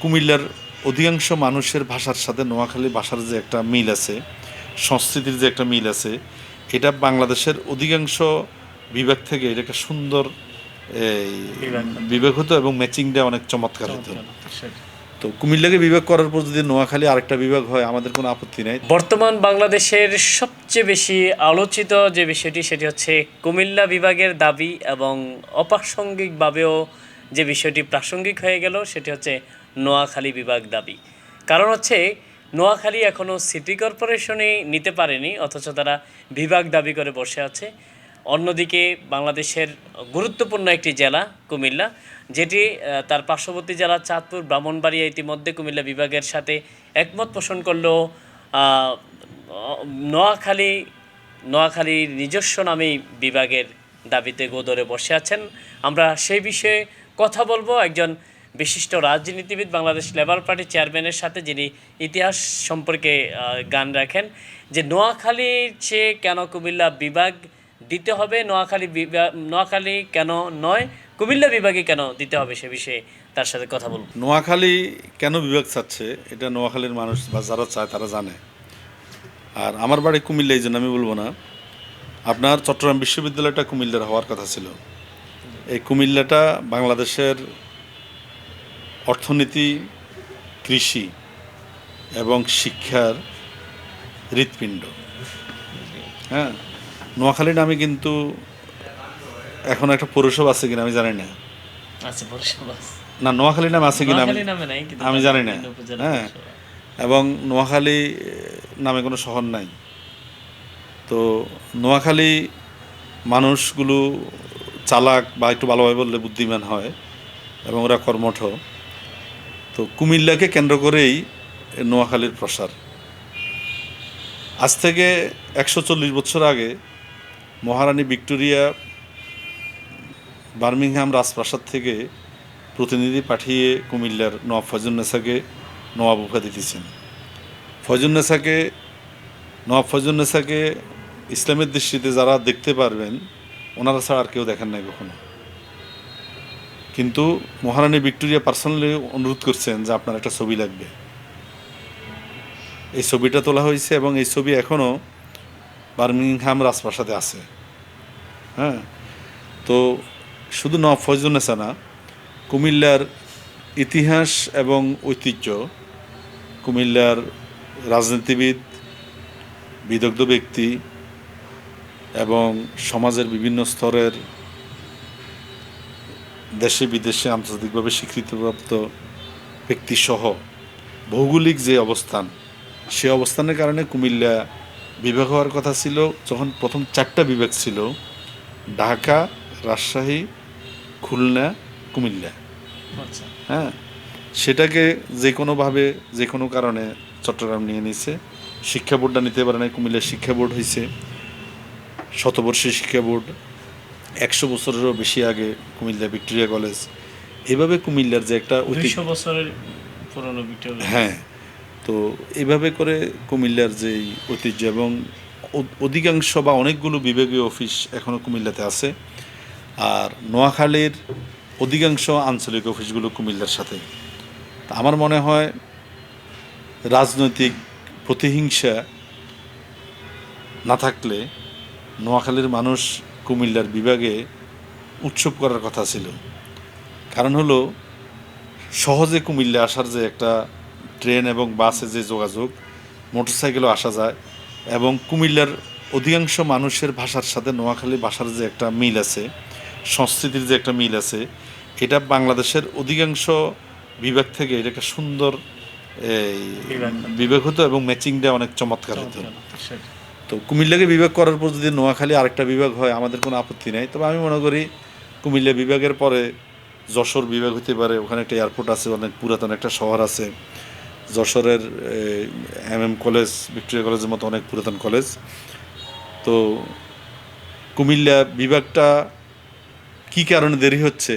কুমিল্লার অধিকাংশ মানুষের ভাষার সাথে নোয়াখালী ভাষার যে একটা মিল আছে সংস্কৃতির যে একটা মিল আছে এটা বাংলাদেশের অধিকাংশ বিভাগ থেকে এটা একটা সুন্দর। বিভাগ হতো এবং ম্যাচিংটা অনেক চমৎকার হতো তো কুমিল্লাকে বিভাগ করার পর যদি নোয়াখালী আরেকটা বিভাগ হয় আমাদের কোনো আপত্তি নাই বর্তমান বাংলাদেশের সবচেয়ে বেশি আলোচিত যে বিষয়টি সেটি হচ্ছে কুমিল্লা বিভাগের দাবি এবং অপ্রাসঙ্গিকভাবেও যে বিষয়টি প্রাসঙ্গিক হয়ে গেল সেটি হচ্ছে নোয়াখালী বিভাগ দাবি। কারণ হচ্ছে, নোয়াখালী এখনও সিটি কর্পোরেশনে নিতে পারেনি, অথচ তারা বিভাগ দাবি করে বসে আছে। অন্যদিকে বাংলাদেশের গুরুত্বপূর্ণ একটি জেলা, কুমিল্লা, যেটি তার পার্শ্ববর্তী জেলা চাঁদপুর, ব্রাহ্মণবাড়িয়া ইতিমধ্যে কুমিল্লা বিভাগের সাথে একমত পোষণ করলেও নোয়াখালী নোয়াখালীর নিজস্ব নামেই বিভাগের দাবিতে গোদরে বসে আছেন। আমরা সেই বিষয়ে কথা বলব। একজন বিশিষ্ট রাজনীতিবিদ বাংলাদেশ লেবার পার্টি চেয়ারম্যানের সাথে যিনি ইতিহাস সম্পর্কে গান রাখেন, যে নোয়াখালীর চেয়ে কেন কুমিল্লা বিভাগ দিতে হবে, নোয়াখালী বিভাগ নোয়াখালী কেন নয়, কুমিল্লা বিভাগে কেন দিতে হবে সে বিষয়ে তার সাথে কথা বলব নোয়াখালী কেন বিভাগ চাচ্ছে, এটা নোয়াখালীর মানুষ বা যারা চায় তারা জানে। আর আমার বাড়ি কুমিল্লা, এই জন্য আমি বলব না। আপনার চট্টগ্রাম বিশ্ববিদ্যালয়টা কুমিল্লার হওয়ার কথা ছিল। এই কুমিল্লাটা বাংলাদেশের অর্থনীতি কৃষি এবং শিক্ষার হৃৎপিণ্ড। হ্যাঁ নোয়াখালী নামে কিন্তু এখন একটা পৌরসভা আছে কিনা আমি জানি না। না নোয়াখালী নামে আছে কিনা আমি জানি না। হ্যাঁ এবং নোয়াখালী নামে কোনো শহর নাই। তো নোয়াখালী মানুষগুলো চালাক বা একটু ভালোভাবে বললে বুদ্ধিমান হয় এবং ওরা কর্মঠ। তো কুমিল্লাকে কেন্দ্র করেই নোয়াখালীর প্রসার। আজ থেকে একশো চল্লিশ বছর আগে মহারানী ভিক্টোরিয়া বার্মিংহাম রাজপ্রাসাদ থেকে প্রতিনিধি পাঠিয়ে কুমিল্লার নবাব ফজুন্নেসাকে নবাব উপাধি দিয়েছেন। ফজুন্নেসাকে নবাব ফজুন্নেসাকে ইসলামের দৃষ্টিতে যারা দেখতে পারবেন, ওনারা ছাড়া আর কেউ দেখেন নাই কখনো। কিন্তু মহারানী ভিক্টোরিয়া পার্সোনালি অনুরোধ করছেন যে আপনার একটা ছবি লাগবে। এই ছবিটা তোলা হয়েছে এবং এই ছবি এখনও বার্মিংহাম রাজপ্রাসাদে আছে। হ্যাঁ? তো শুধু নবাব ফজলুন্নেসা না, কুমিল্লার ইতিহাস এবং ঐতিহ্য, কুমিল্লার রাজনীতিবিদ, বিদগ্ধ ব্যক্তি এবং সমাজের বিভিন্ন স্তরের দেশে বিদেশে আন্তর্জাতিকভাবে স্বীকৃতিপ্রাপ্ত ব্যক্তিসহ ভৌগোলিক যে অবস্থান সে অবস্থানের কারণে কুমিল্লা বিভাগ হওয়ার কথা ছিল। যখন প্রথম চারটা বিভাগ ছিল ঢাকা রাজশাহী খুলনা কুমিল্লা। আচ্ছা। হ্যাঁ সেটাকে যে কোনোভাবে যে কোনো কারণে চট্টগ্রাম নিয়ে নিছে। শিক্ষা বোর্ডটা নিতে পারে না কুমিল্লার শিক্ষা বোর্ড হয়েছে শতবর্ষী শিক্ষা বোর্ড। একশো বছরেরও বেশি আগে কুমিল্লা ভিক্টোরিয়া কলেজ। এভাবে কুমিল্লার যে একটা দুইশো বছরের পুরনো ভিক্টোরিয়া। হ্যাঁ তো এইভাবে করে কুমিল্লার যে ঐতিহ্য এবং অধিকাংশ বা অনেকগুলো বিভাগীয় অফিস এখনও কুমিল্লাতে আছে। আর নোয়াখালীর অধিকাংশ আঞ্চলিক অফিসগুলো কুমিল্লার সাথে। তা আমার মনে হয় রাজনৈতিক প্রতিহিংসা না থাকলে নোয়াখালীর মানুষ কুমিল্লার বিভাগে উৎসব করার কথা ছিল কারণ হলো সহজে কুমিল্লা আসার যে একটা ট্রেন এবং বাসে যে যোগাযোগ মোটরসাইকেলও আসা যায় এবং কুমিল্লার অধিকাংশ মানুষের ভাষার সাথে নোয়াখালী ভাষার যে একটা মিল আছে সংস্কৃতির যে একটা মিল আছে এটা বাংলাদেশের অধিকাংশ বিভাগ থেকে এটা একটা সুন্দর। বিভাগ হতো এবং ম্যাচিংটা অনেক চমৎকার হতো। তো কুমিল্লাকে বিভাগ করার পর যদি নোয়াখালী আরেকটা বিভাগ হয়, আমাদের কোনো আপত্তি নাই। তবে আমি মনে করি কুমিল্লা বিভাগের পরে যশোর বিভাগ হতে পারে, ওখানে একটা এয়ারপোর্ট আছে, অনেক পুরাতন একটা শহর আছে। যশোরের এম এম কলেজ, ভিক্টোরিয়া কলেজের মতো অনেক পুরাতন কলেজ। তো কুমিল্লা বিভাগটা কী কারণে দেরি হচ্ছে,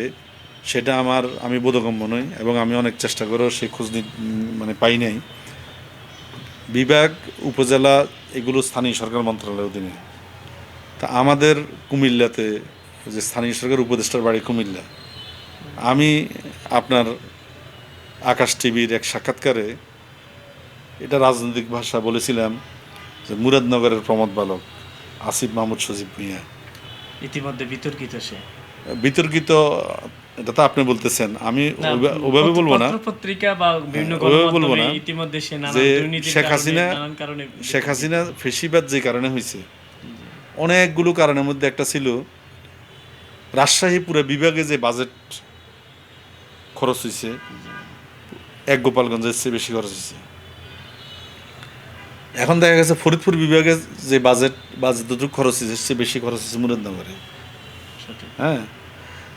সেটা আমার, আমি বোধগম্য নই, এবং আমি অনেক চেষ্টা করেও সেই খোঁজ মানে পাই নাই। বিভাগ, উপজেলা এগুলো স্থানীয় সরকার মন্ত্রণালয়ের অধীনে। তা আমাদের কুমিল্লাতে যে স্থানীয় সরকার উপদেষ্টার বাড়ি কুমিল্লা আমি আপনার আকাশ টিভির এক সাক্ষাৎকারে এটা রাজনৈতিক ভাষা বলেছিলাম যে মুরাদনগরের প্রমোদ বালক আসিফ মাহমুদ সজীব ভুঁইয়া ইতিমধ্যে বিতর্কিত সে। বিতর্কিত এটা তো আপনি বলতেছেন। আমি ওইভাবে বলব না। পত্র-পত্রিকা বা বিভিন্ন হ্যাঁ, বলব না। ইতিমধ্যে যে শেখ হাসিনা- শেখ হাসিনা ফেসিবাদ যে কারণে হয়েছে অনেকগুলো কারণের মধ্যে একটা ছিল। রাজশাহী পুরো বিভাগে যে বাজেট খরচ হয়েছে এক গোপালগঞ্জের চেয়ে বেশি খরচ হয়েছে। এখন দেখা গেছে ফরিদপুর বিভাগে যে বাজেট বাজেট যতটুকু খরচ হয়েছে সে বেশি খরচ হয়েছে মুরাদনগরে। হ্যাঁ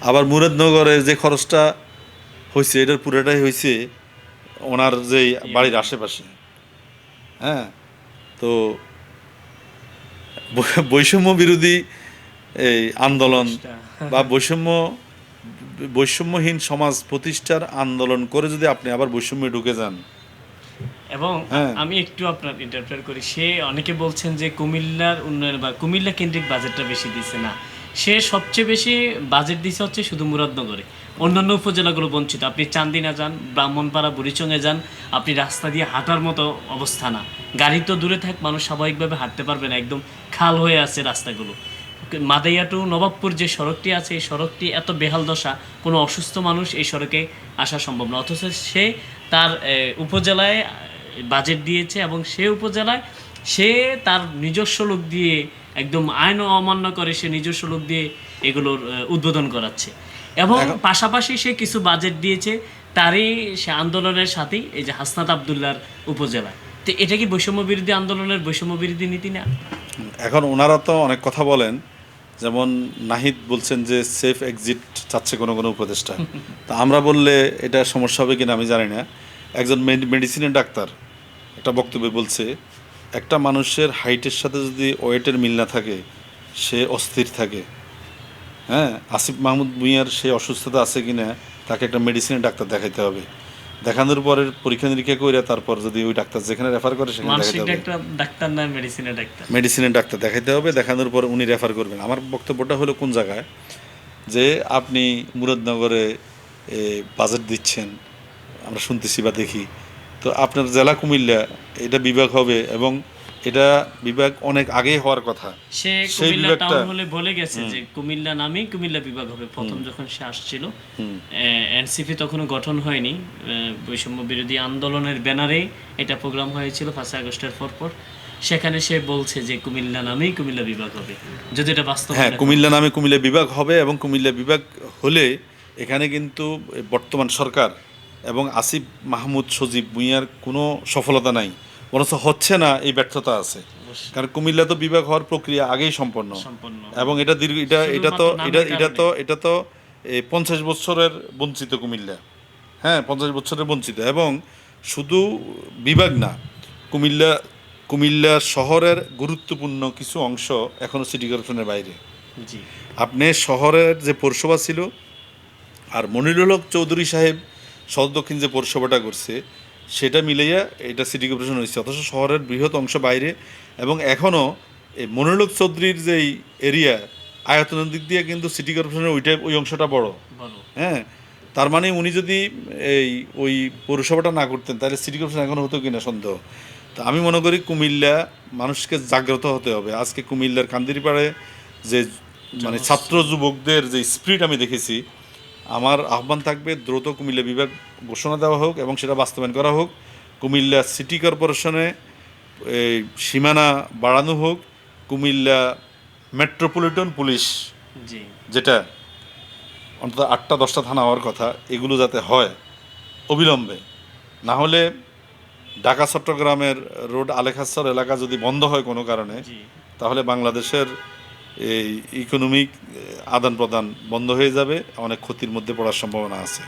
আবার মুরাদনগরের যে খরচটা হয়েছে এটার পুরোটাই হয়েছে ওনার যে বাড়ির আশেপাশে। হ্যাঁ? তো বৈষম্য বিরোধী এই আন্দোলন বা বৈষম্য বৈষম্যহীন সমাজ প্রতিষ্ঠার আন্দোলন করে যদি আপনি আবার বৈষম্যে ঢুকে যান। এবং হ্যাঁ। আমি একটু আপনার ইন্টারপ্রেট করি। সে অনেকে বলছেন যে কুমিল্লার উন্নয়ন বা কুমিল্লা কেন্দ্রিক বাজেটটা বেশি দিছে না। সে সবচেয়ে বেশি বাজেট দিছে হচ্ছে শুধু মুরাদনগরে। অন্যান্য উপজেলাগুলো বঞ্চিত। আপনি চান্দিনা যান, ব্রাহ্মণপাড়া বুড়িচঙ্গে যান, আপনি রাস্তা দিয়ে হাঁটার মতো অবস্থা না। গাড়ি তো দূরে থাক, মানুষ স্বাভাবিকভাবে হাঁটতে পারবে না, একদম খাল হয়ে আছে রাস্তাগুলো। মাদাইয়া টু নবাবপুর যে সড়কটি আছে, এই সড়কটি এত বেহাল দশা, কোনো অসুস্থ মানুষ এই সড়কে আসা সম্ভব না। অথচ সে তার উপজেলায় বাজেট দিয়েছে এবং সে উপজেলায় সে তার নিজস্ব লোক দিয়ে একদম আইন অমান্য করে সে নিজস্ব লোক দিয়ে এগুলোর উদ্বোধন করাচ্ছে। এবং পাশাপাশি সে কিছু বাজেট দিয়েছে তারই সে আন্দোলনের সাথেই এই যে হাসনাত আবদুল্লার উপজেলা। তো এটা কি বৈষম্য বিরোধী আন্দোলনের বৈষম্য বিরোধী নীতি না? এখন ওনারা তো অনেক কথা বলেন যেমন নাহিদ বলছেন যে সেফ এক্সিট চাচ্ছে কোনো কোনো উপদেষ্টা। তা আমরা বললে এটা সমস্যা হবে কিনা আমি জানি না। একজন মেডিসিনের ডাক্তার একটা বক্তব্যে বলছে একটা মানুষের হাইটের সাথে যদি ওয়েটের মিল না থাকে সে অস্থির থাকে। হ্যাঁ? আসিফ মাহমুদ ভুঁইয়ার সে অসুস্থতা আছে কি না তাকে একটা মেডিসিনের ডাক্তার দেখাইতে হবে। দেখানোর পরে পরীক্ষা নিরীক্ষা করে তারপর যদি ওই ডাক্তার যেখানে রেফার করে সেখানে দেখাইতে হবে। ডাক্তার না মেডিসিনের ডাক্তার? মেডিসিনের ডাক্তার দেখাইতে হবে দেখানোর পর উনি রেফার করবেন। আমার বক্তব্যটা হলো কোন জায়গায়? যে আপনি মুরাদনগরে বাজেট দিচ্ছেন আমরা শুনতেছি বা দেখি। তো আপনার জেলা কুমিল্লা এটা বিভাগ হবে এবং এটা বিভাগ অনেক আগেই হওয়ার কথা। সে কুমিল্লা টাউন হলে বলে গেছে যে কুমিল্লা নামেই কুমিল্লা বিভাগ হবে প্রথম যখন সে আসছিল। এনসিপি তখনও গঠন হয়নি। বৈষম্য বিরোধী আন্দোলনের ব্যানারে এটা প্রোগ্রাম হয়েছিল ফার্স্ট আগস্টের পরপর সেখানে সে বলছে যে কুমিল্লা নামেই কুমিল্লা বিভাগ হবে। যদি এটা বাস্তব হ্যাঁ কুমিল্লা নামে কুমিল্লা বিভাগ হবে এবং কুমিল্লা বিভাগ হলে এখানে কিন্তু বর্তমান সরকার এবং আসিফ মাহমুদ সজীব ভুঁইয়ার কোনো সফলতা নাই। বরঞ্চ হচ্ছে না এই ব্যর্থতা আছে। কারণ কুমিল্লা তো বিভাগ হওয়ার প্রক্রিয়া আগেই সম্পন্ন। এবং এটা দীর্ঘ এটা এটা তো এটা এটা তো এটা তো এই পঞ্চাশ বছরের বঞ্চিত কুমিল্লা। হ্যাঁ পঞ্চাশ বছরের বঞ্চিত। এবং শুধু বিভাগ না কুমিল্লা কুমিল্লা শহরের গুরুত্বপূর্ণ কিছু অংশ এখনও সিটি কর্পোরেশনের বাইরে। আপনি শহরের যে পৌরসভা ছিল আর মনিরুল হক চৌধুরী সাহেব সদর দক্ষিণ যে পৌরসভাটা করছে সেটা মিলাইয়া এটা সিটি কর্পোরেশন হয়েছে। অথচ শহরের বৃহৎ অংশ বাইরে এবং এখনও এই মনিরুল চৌধুরীর যেই এরিয়া আয়তনের দিক দিয়ে কিন্তু সিটি কর্পোরেশনের ওইটা ওই অংশটা বড়। হ্যাঁ তার মানে উনি যদি এই ওই পৌরসভাটা না করতেন তাহলে সিটি কর্পোরেশন এখন হতো কিনা সন্দেহ। তো আমি মনে করি কুমিল্লা মানুষকে জাগ্রত হতে হবে। আজকে কুমিল্লার কান্দিরিপাড়ে যে মানে ছাত্র যুবকদের যে স্পিরিট আমি দেখেছি আমার আহ্বান থাকবে দ্রুত কুমিল্লা বিভাগ ঘোষণা দেওয়া হোক এবং সেটা বাস্তবায়ন করা হোক। কুমিল্লা সিটি কর্পোরেশনে এই সীমানা বাড়ানো হোক। কুমিল্লা মেট্রোপলিটন পুলিশ যেটা অন্তত আটটা দশটা থানা হওয়ার কথা এগুলো যাতে হয় অবিলম্বে। না হলে ঢাকা চট্টগ্রামের রোড আলেখাসর এলাকা যদি বন্ধ হয় কোনো কারণে তাহলে বাংলাদেশের এই ইকোনমিক আদান প্রদান বন্ধ হয়ে যাবে অনেক ক্ষতির মধ্যে পড়ার সম্ভাবনা আছে।